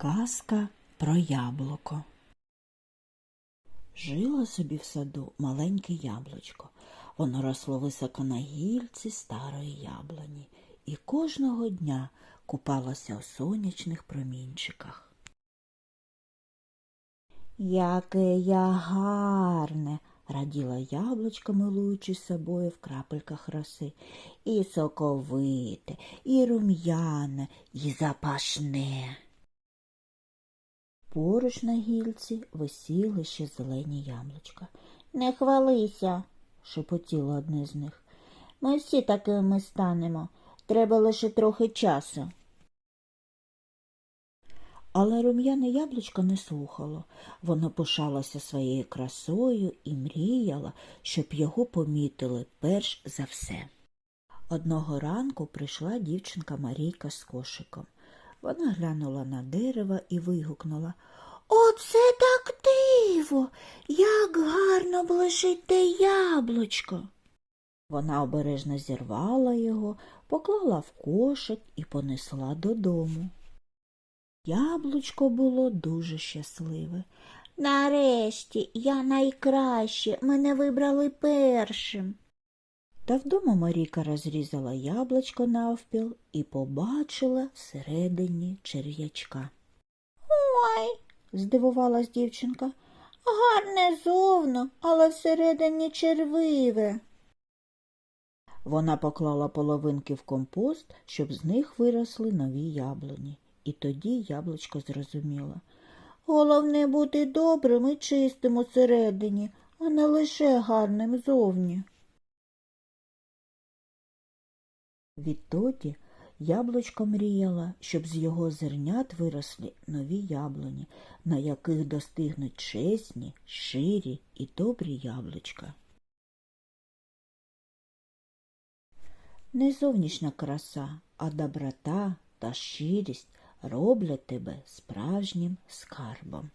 Казка про яблуко. Жило собі в саду маленьке яблучко. Воно росло високо на гільці старої яблуні і кожного дня купалося у сонячних промінчиках. Яке я гарне, раділа яблучко, милуючись собою в крапельках роси. І соковите, і рум'яне, і запашне. Поруч на гільці висіли ще зелені яблучка. Не хвалися, шепотіло одне з них. Ми всі такими станемо. Треба лише трохи часу. Але рум'яне яблучко не слухало. Воно пишалося своєю красою і мріяло, щоб його помітили перш за все. Одного ранку прийшла дівчинка Марійка з кошиком. Вона глянула на дерево і вигукнула Оце так диво! Як гарно блищить те яблучко. Вона обережно зірвала його, поклала в кошик і понесла додому. Яблучко було дуже щасливе. Нарешті я найкраще, мене вибрали першим. Та вдома Марійка розрізала яблучко навпіл і побачила всередині черв'ячка. Ой, здивувалась дівчинка. Гарне зовно, але всередині червиве. Вона поклала половинки в компост, щоб з них виросли нові яблуні. І тоді яблучко зрозуміло. Головне бути добрим і чистим усередині, а не лише гарним зовні. Відтоді яблучко мріяла, щоб з його зернят виросли нові яблуні, на яких достигнуть чесні, ширі і добрі яблучка. Не зовнішня краса, а доброта та щирість роблять тебе справжнім скарбом.